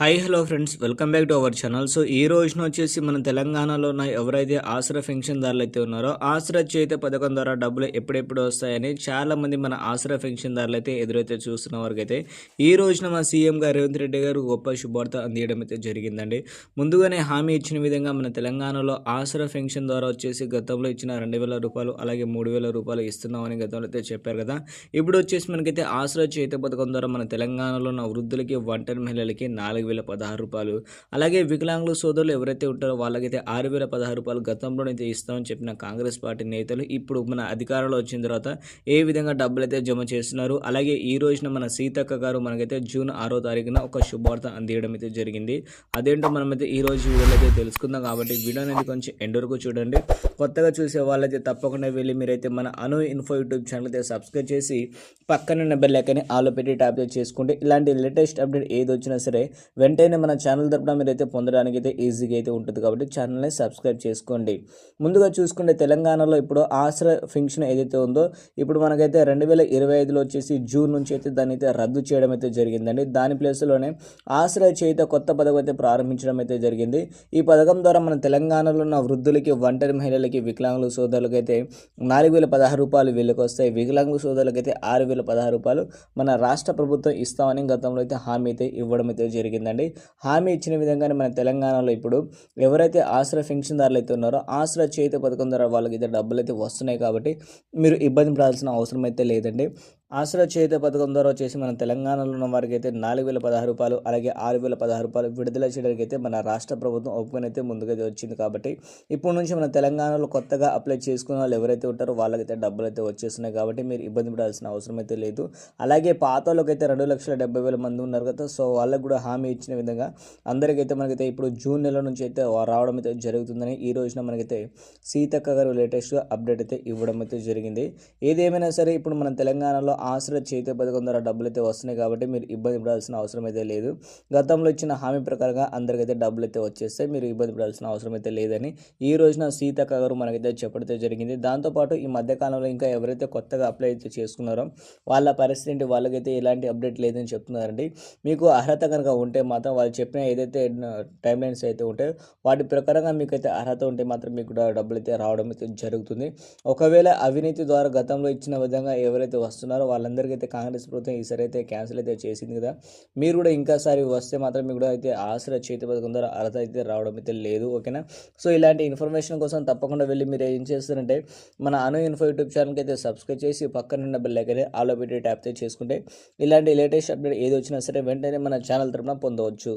Hi hello friends welcome back to our channel so ఈ రోజున వచ్చేసి మన తెలంగాణలో ఉన్న ఎవరైతే ఆసరా పెన్షన్దారులు అయితే ఉన్నారో ఆసరా చేత పథకం ద్వారా డబ్బులు ఎప్పుడెప్పుడు వస్తాయని చాలా మంది మన ఆసరా పెన్షన్దారులు అయితే ఎదురైతే చూస్తున్న వారికైతే ఈ రోజున మన సీఎం గారు రేవంత్ రెడ్డి గారు గొప్ప శుభార్త అందియడం అయితే జరిగిందండి. ముందుగానే హామీ ఇచ్చిన విధంగా మన తెలంగాణలో ఆసరా పెన్షన్ ద్వారా వచ్చేసి గతంలో ఇచ్చిన రెండు వేల రూపాయలు అలాగే మూడు వేల రూపాయలు ఇస్తున్నామని గతంలో అయితే చెప్పారు కదా. ఇప్పుడు వచ్చేసి మనకైతే ఆసరా చేత పథకం ద్వారా మన తెలంగాణలో ఉన్న వృద్ధులకి ఒంటరి మహిళలకి నాలుగు వేల పదహారు రూపాయలు. అలాగే వికలాంగుల సోదరులు ఎవరైతే ఉంటారో వాళ్ళకైతే ఆరు వేల పదహారు రూపాయలు గతంలోనైతే ఇస్తామని చెప్పిన కాంగ్రెస్ పార్టీ నేతలు ఇప్పుడు మన అధికారంలో వచ్చిన తర్వాత ఏ విధంగా డబ్బులు అయితే జమ చేస్తున్నారు. అలాగే ఈ రోజున మన సీతక్క గారు మనకైతే జూన్ ఆరో తారీఖున ఒక శుభార్త అందియడం అయితే జరిగింది. అదేంటో మనమైతే ఈ రోజు వీడియోలో అయితే తెలుసుకుందాం. కాబట్టి వీడియో అనేది కొంచెం ఎండ్ వరకు చూడండి. కొత్తగా చూసే వాళ్ళైతే తప్పకుండా వెళ్ళి మీరైతే మన అను ఇన్ఫో యూట్యూబ్ ఛానల్ అయితే సబ్స్క్రైబ్ చేసి పక్కన బెల్ ఐకాన్ని ఆలో పెట్టి ట్యాప్ చేసుకుంటే ఇలాంటి లేటెస్ట్ అప్డేట్ ఏది వచ్చినా సరే వెంటనే మన ఛానల్ తరపున మీరైతే పొందడానికి అయితే ఈజీగా అయితే ఉంటుంది కాబట్టి ఛానల్ని సబ్స్క్రైబ్ చేసుకోండి. ముందుగా చూసుకుంటే తెలంగాణలో ఇప్పుడు ఆశ్ర ఫంక్షన్ ఏదైతే ఉందో ఇప్పుడు మనకైతే రెండు వేల ఇరవై ఐదులో వచ్చేసి జూన్ నుంచి అయితే దాన్ని అయితే రద్దు చేయడం అయితే జరిగిందండి. దాని ప్లేస్లోనే ఆశ్రయ చేత కొత్త పథకం అయితే ప్రారంభించడం అయితే జరిగింది. ఈ పథకం ద్వారా మన తెలంగాణలో ఉన్న వృద్ధులకి ఒంటరి మహిళలకి వికలాంగుల సోదరులకు అయితే నాలుగు వేల పదహారు రూపాయలు వీళ్ళకి వస్తాయి వికలాంగుల సోదరులకు అయితే ఆరు వేల పదహారు రూపాయలు మన రాష్ట్ర ప్రభుత్వం ఇస్తామని గతంలో అయితే హామీ అయితే ఇవ్వడం అయితే జరిగింది జరిగిందండి హామీ ఇచ్చిన విధంగానే మన తెలంగాణలో ఇప్పుడు ఎవరైతే ఆశ్రయ పెన్షన్దారులు అయితే ఉన్నారో ఆశ్రయ చేతి పథకం ద్వారా వాళ్ళకి అయితే డబ్బులు అయితే వస్తున్నాయి కాబట్టి మీరు ఇబ్బంది పడాల్సిన అవసరం అయితే లేదండి. ఆసరా చేత పథకం ద్వారా వచ్చేసి మన తెలంగాణలో ఉన్న వారికి అయితే నాలుగు వేల పదహారు రూపాయలు అలాగే ఆరు వేల పదహారు రూపాయలు విడుదల చేయడానికి అయితే మన రాష్ట్ర ప్రభుత్వం ఒప్పుకొని అయితే ముందుకైతే వచ్చింది కాబట్టి ఇప్పటి నుంచి మన తెలంగాణలో కొత్తగా అప్లై చేసుకున్న వాళ్ళు ఎవరైతే ఉంటారో వాళ్ళకైతే డబ్బులు అయితే వచ్చేస్తున్నాయి కాబట్టి మీరు ఇబ్బంది పడాల్సిన అవసరం అయితే లేదు. అలాగే పాత వాళ్ళకైతే రెండు లక్షల డెబ్బై వేల మంది ఉన్నారు కదా సో వాళ్ళకు కూడా హామీ ఇచ్చిన విధంగా అందరికైతే మనకైతే ఇప్పుడు జూన్ నెల నుంచి అయితే రావడం అయితే జరుగుతుందని ఈ రోజున మనకైతే సీతక్క గారు లేటెస్ట్గా అప్డేట్ అయితే ఇవ్వడం అయితే జరిగింది. ఏదేమైనా సరే ఇప్పుడు మన తెలంగాణలో ఆశ్రయ చేతి పథకం ద్వారా డబ్బులు అయితే వస్తున్నాయి కాబట్టి మీరు ఇబ్బంది పడాల్సిన అవసరం అయితే లేదు. గతంలో ఇచ్చిన హామీ ప్రకారంగా అందరికైతే డబ్బులు అయితే వచ్చేస్తే మీరు ఇబ్బంది పడాల్సిన అవసరం అయితే లేదని ఈ రోజున సీతక్క గారు మనకైతే చెప్పడం జరిగింది. దాంతోపాటు ఈ మధ్యకాలంలో ఇంకా ఎవరైతే కొత్తగా అప్లై అయితే చేసుకున్నారో వాళ్ళ పరిస్థితి ఏంటి? వాళ్ళకైతే ఎలాంటి అప్డేట్ లేదని చెప్తున్నారండి. మీకు అర్హత కనుక ఉంటే మాత్రం వాళ్ళు చెప్పిన ఏదైతే టైం లైన్స్ అయితే ఉంటాయో వాటి ప్రకారంగా మీకైతే అర్హత ఉంటే మాత్రం మీకు కూడా డబ్బులు అయితే రావడం అయితే జరుగుతుంది. ఒకవేళ అవినీతి ద్వారా గతంలో ఇచ్చిన విధంగా ఎవరైతే వస్తున్నారో వాళ్ళందరికీ అయితే కాంగ్రెస్ ప్రభుత్వం ఈసారి అయితే క్యాన్సిల్ అయితే చేసింది కదా. మీరు కూడా ఇంకాసారి వస్తే మాత్రం మీకు కూడా అయితే ఆసరా చేతి పథకం ద్వారా అర్హత అయితే రావడం అయితే లేదు ఓకేనా? సో ఇలాంటి ఇన్ఫర్మేషన్ కోసం తప్పకుండా వెళ్ళి మీరు ఏం చేస్తారంటే మన అను ఇన్ఫో యూట్యూబ్ ఛానల్కి అయితే సబ్స్క్రైబ్ చేసి పక్కన ఉన్న బెల్ ఐకన్ ఆలో పెట్టి ట్యాప్ చేసుకుంటే ఇలాంటి లేటెస్ట్ అప్డేట్ ఏది వచ్చినా సరే వెంటనే మన ఛానల్ తరపున పొందవచ్చు.